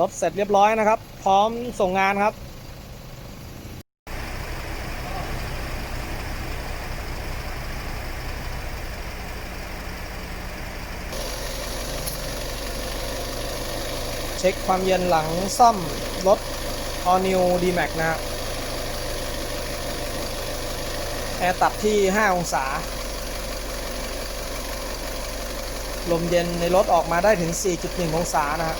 รถเสร็จเรียบร้อยนะครับ พร้อมส่งงานครับเช็คความเย็นหลังซ่อมรถ All New D-Max นะฮะแอร์ตัดที่ 5 องศา ลมเย็นในรถออกมาได้ถึง 4.1 องศานะฮะ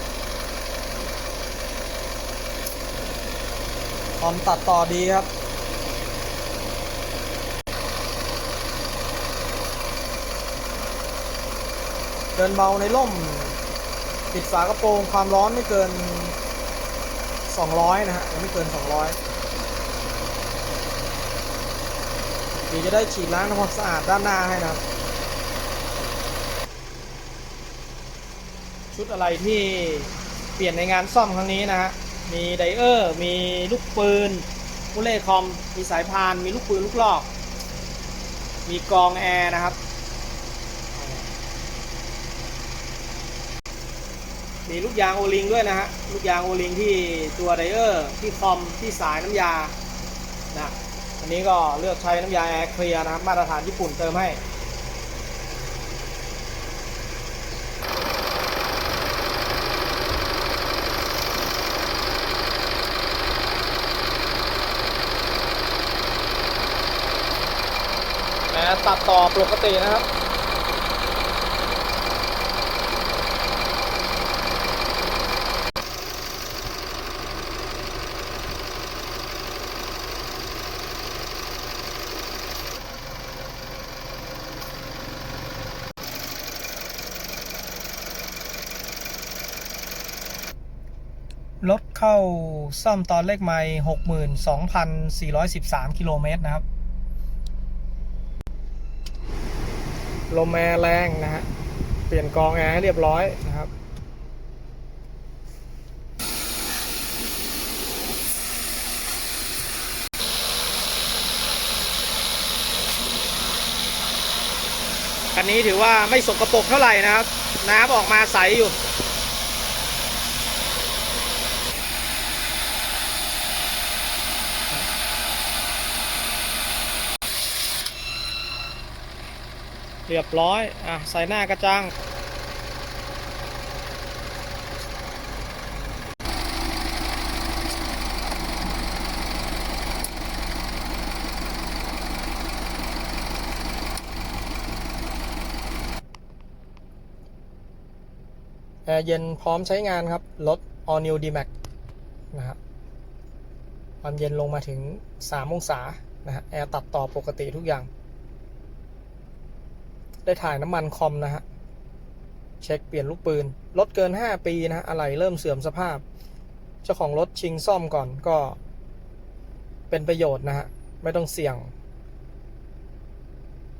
อนตัดต่อดีครับ เดินเบาในร่ม ปิดฝากระโปรงความร้อนไม่เกิน 200 นะฮะยังไม่เกิน 200เดี๋ยวจะได้ฉีดล้างทำความสะอาดด้านหน้าให้นะครับ ชุดอะไรที่เปลี่ยนในงานซ่อมครั้งนี้นะฮะ มีไดเออร์ มีลูกปืนมุเล่คอม มีสายพาน มีลูกปืนลูกลอก มีกองแอร์นะครับ มีลูกยางโอลิงด้วยนะฮะ ลูกยางโอลิงที่ตัวไดเออร์ ที่คอม ที่สายน้ำยา นะ อันนี้ก็เลือกใช้น้ำยาแอร์เคลียร์นะครับ มาตรฐานญี่ปุ่นเติมให้ แหมตัดต่อปกตินะครับรถเข้าซ่อมตอนเลขไม่หกหมื่นสองพันสี่ร้อยสิบสามกิโลเมตรนะครับ ลมแอร์แรงนะฮะ เปลี่ยนกองแอร์ให้เรียบร้อยนะครับ คันนี้ถือว่าไม่สกรปรกเท่าไหร่นะครับ น้ำออกมาใสอยู่ เรียบร้อย อะ ใส่หน้ากระจัง แอร์เย็นพร้อมใช้งานครับ รถ All New D-Max นะครับ ความเย็นลงมาถึง 3 องศา นะฮะ แอร์ตัดต่อปกติทุกอย่าง ได้ถ่ายน้ำมันคอมนะฮะ เช็คเปลี่ยนลูกปืน รถเกิน 5 ปีนะฮะอะไรเริ่มเสื่อมสภาพ เจ้าของรถชิงซ่อมก่อนก็ เป็นประโยชน์นะฮะ ไม่ต้องเสี่ยง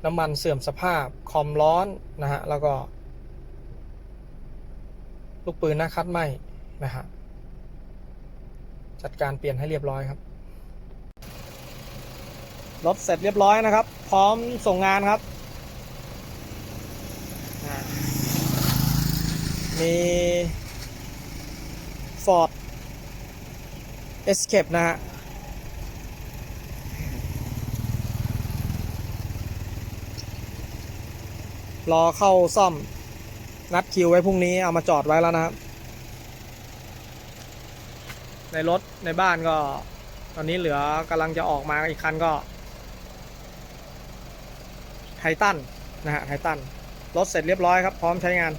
น้ำมันเสื่อมสภาพ คอมร้อนนะฮะ แล้วก็ ลูกปืนหน้าคัดไหมนะฮะ จัดการเปลี่ยนให้เรียบร้อยครับรถเสร็จเรียบร้อยนะครับ พร้อมส่งงานครับ อ่า มี Ford Escape นะฮะรอเข้าซ่อม นัดคิวไว้พรุ่งนี้เอามาจอดไว้แล้วนะครับ ในรถในบ้านก็ ตอนนี้เหลือกำลังจะออกมาอีกคันก็ไททันนะฮะไททันรถเสร็จเรียบร้อยครับ พร้อมใช้งาน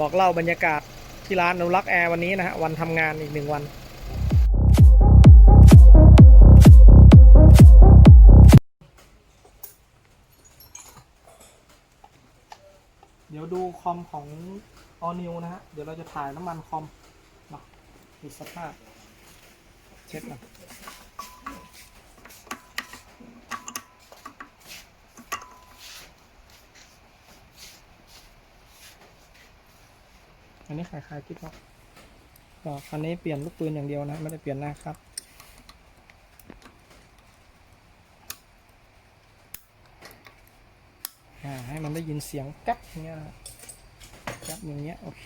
บอกเล่าบรรยากาศที่ร้านอนุรักษ์แอร์วันนี้นะฮะวันทำงานอีกหนึ่งวันเดี๋ยวดูคอมของ All New นะฮะ เดี๋ยวเราจะถ่ายน้ำมันคอมเนาะดูสภาพ เช็คหน่อ อันนี้ขายขายกิ๊บครับก็คันนี้เปลี่ยนลูกปืนอย่างเดียวนะไม่ได้เปลี่ยนหน้าครับให้มันได้ยินเสียงแก๊ปอย่างเงี้ยนะแก๊ปอย่างเงี้ยโอเค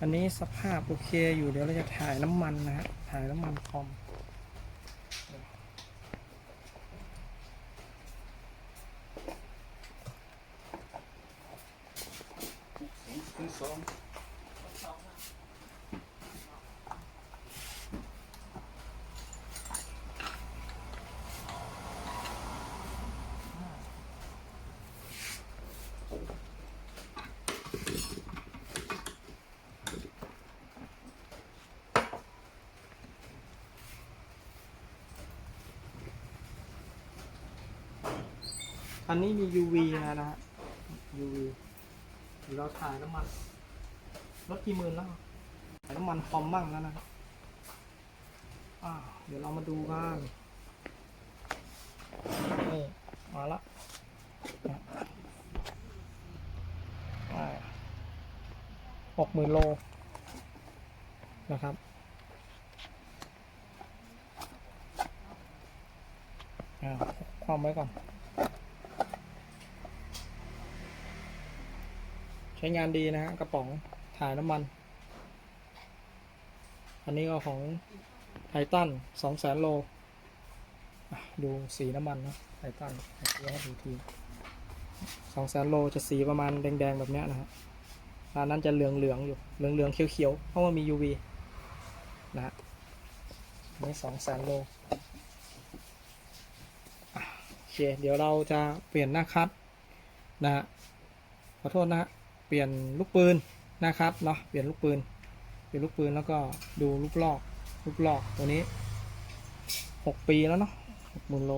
อันนี้สภาพโอเคอยู่เดี๋ยวเราจะถ่ายน้ำมันนะฮะถ่ายน้ำมันคอม อันนี้มี UV นะนะฮะ UV เดี๋ยวเราถ่ายน้ำมันรถกี่หมื่นแล้วถ่ายน้ำมันคอมบ้างแล้วนะครับอ่าเดี๋ยวเรามาดูกันนี่มาละหกหมื่นโลนะครับอ่าความไว้ก่อน ใช้งานดีนะฮะกระป๋องถ่ายน้ำมัน อันนี้ก็ของไททันสองแสนโล ดูสีน้ำมันนะไททันเดี๋ยวดูทีสองแสนโลจะสีประมาณแดงๆแบบเนี้ยนะฮะร้านนั้นจะเหลืองๆอยู่เหลืองๆเขียวๆเพราะว่ามี UV นะฮะนนี้สองแสนโลโอเคเดี๋ยวเราจะเปลี่ยนหน้าคัดนะฮะขอโทษนะฮะ เปลี่ยนลูกปืนนะครับเนาะเปลี่ยนลูกปืนเปลี่ยนลูกปืนแล้วก็ดูลูกลอกลูกลอกตัวนี้หกปีแล้วเนาะหกหมื่นโล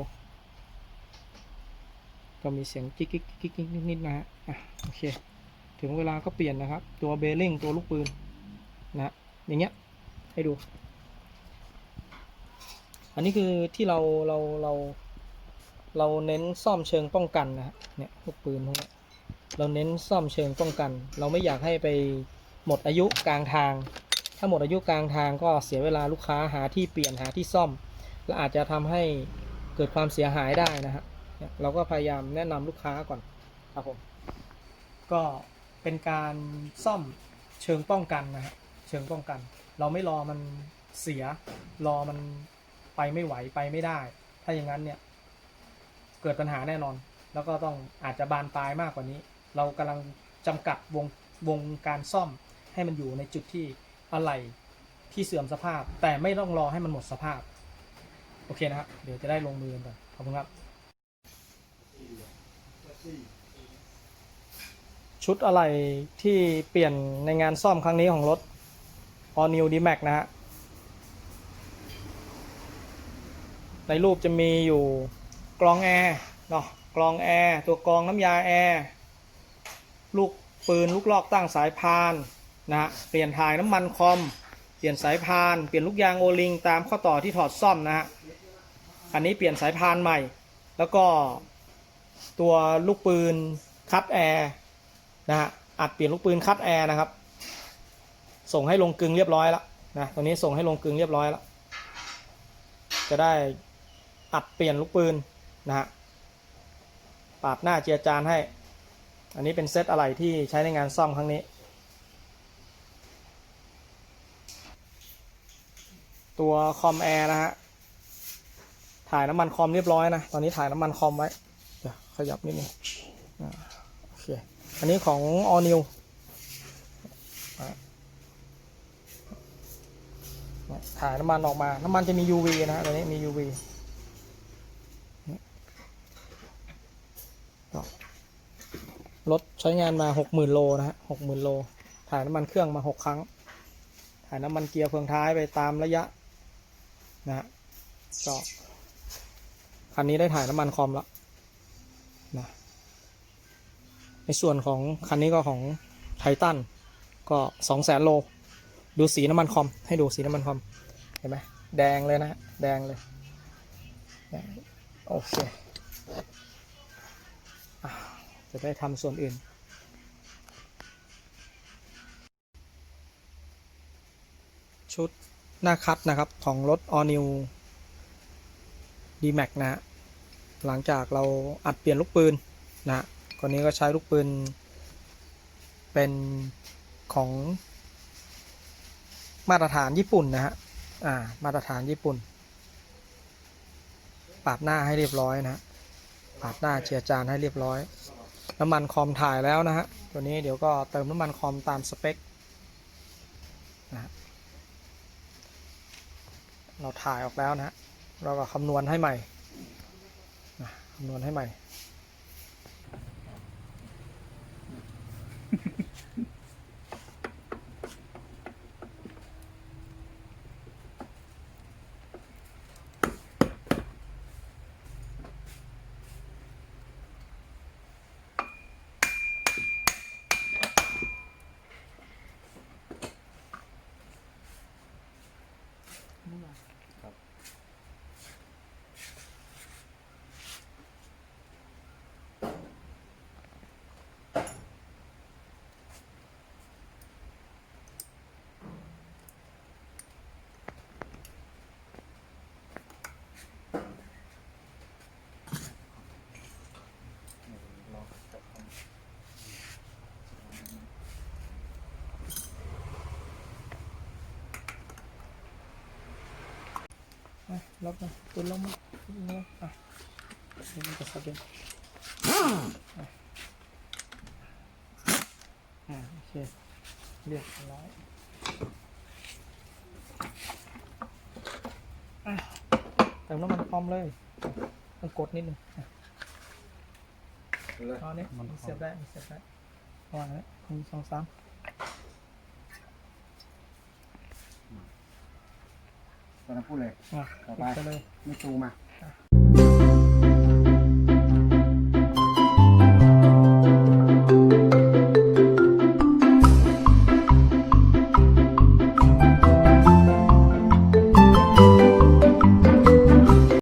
ก็มีเสียงกิ๊กกิ๊กกิ๊กกิ๊กนิดๆนะฮะอะโอเค ถึงเวลาก็เปลี่ยนนะครับ ตัวเบลลิงตัวลูกปืนนะอย่างเงี้ยให้ดู อันนี้คือที่เราเราเราเราเน้นซ่อมเชิงป้องกันนะฮะเนี่ยลูกปืนพวกนี้ เราเน้นซ่อมเชิงป้องกัน เราไม่อยากให้ไปหมดอายุกลางทาง ถ้าหมดอายุกลางทางก็เสียเวลาลูกค้าหาที่เปลี่ยนหาที่ซ่อม และอาจจะทำให้เกิดความเสียหายได้นะฮะเราก็พยายามแนะนำลูกค้าก่อนครับผมก็เป็นการซ่อมเชิงป้องกันนะฮะเชิงป้องกัน เราไม่รอมันเสียรอมันไปไม่ไหวไปไม่ได้ ถ้าอย่างนั้นเนี่ยเกิดปัญหาแน่นอน แล้วก็ต้องอาจจะบานปลายมากกว่านี้ เรากำลังจำกัดวงวงการซ่อมให้มันอยู่ในจุดที่อะไรที่เสื่อมสภาพ แต่ไม่ต้องรอให้มันหมดสภาพ โอเคนะครับ เดี๋ยวจะได้ลงมือกันก่อนขอบคุณครับ ชุดอะไรที่เปลี่ยนในงานซ่อมครั้งนี้ของรถ All New D-Max นะฮะในรูปจะมีอยู่กรองแอร์เนาะกรองแอร์ตัวกรองน้ำยาแอร์ ลูกปืนลูกลอกตั้งสายพานนะฮะเปลี่ยนถ่ายน้ำมันคอม เปลี่ยนสายพานเปลี่ยนลูกยางโอลิง ตามข้อต่อที่ถอดซ่อมนะฮะอันนี้เปลี่ยนสายพานใหม่ แล้วก็ตัวลูกปืนคัดแอร์นะฮะอัดเปลี่ยนลูกปืนคัดแอร์นะครับ ส่งให้ลงกึงเรียบร้อยแล้วนะตัวนี้ส่งให้ลงกึงเรียบร้อยแล้วจะได้อัดเปลี่ยนลูกปืนนะฮะปาดหน้าเจียจานให้ อันนี้เป็นเซตอะไรที่ใช้ในงานซ่อมครั้งนี้ ตัวคอมแอร์นะฮะ ถ่ายน้ำมันคอมเรียบร้อยนะ ตอนนี้ถ่ายน้ำมันคอมไว้เดี๋ยวขยับนิดนึงอ่าโอเค อันนี้ของ All New ถ่ายน้ำมันออกมา น้ำมันจะมี UV นะฮะ ตัวนี้มี UV รถใช้งานมาหกหมื่นโลนะฮะหกหมื่นโล ถ่ายน้ำมันเครื่องมาหกครั้ง ถ่ายน้ำมันเกียร์เฟืองท้ายไปตามระยะนะฮะก็คันนี้ได้ถ่ายน้ำมันคอมแล้วนะในส่วนของคันนี้ก็ของไททันก็สองแสนโล ดูสีน้ำมันคอม ให้ดูสีน้ำมันคอม เห็นไหมแดงเลยนะ แดงเลย โอเค จะได้ทำส่วนอื่น ชุดหน้าคัดนะครับของรถ All New D-Max นะฮะหลังจากเราอัดเปลี่ยนลูกปืนนะฮะก่อนนี้ก็ใช้ลูกปืน เป็นของมาตรฐานญี่ปุ่นนะฮะอ่ามาตรฐานญี่ปุ่น ปาดหน้าให้เรียบร้อยนะฮะปาดหน้าเจียร์จานให้เรียบร้อย น้ำมันคอมถ่ายแล้วนะฮะ ตัวนี้เดี๋ยวก็เติมน้ำมันคอมตามสเปคนะฮะเราถ่ายออกแล้วนะฮะ เราก็คำนวณให้ใหม่คำนวณให้ใหม่ อะล็อกนะตุนลงมาตุนลงมาอะเดี๋ยวมันจะสะดุดอะอ่าโอเคเรียบร้อยอะเติมน้ำมันพร้อมเลยต้องกดนิดนึงอะเลยเอาเนี้ยมันเสียบได้มันเสียบได้วางไว้หนึ่งสองสาม ตอนนั้นพูดเลยอะต่อปิไปดไปเลย ไม่ตูมาอ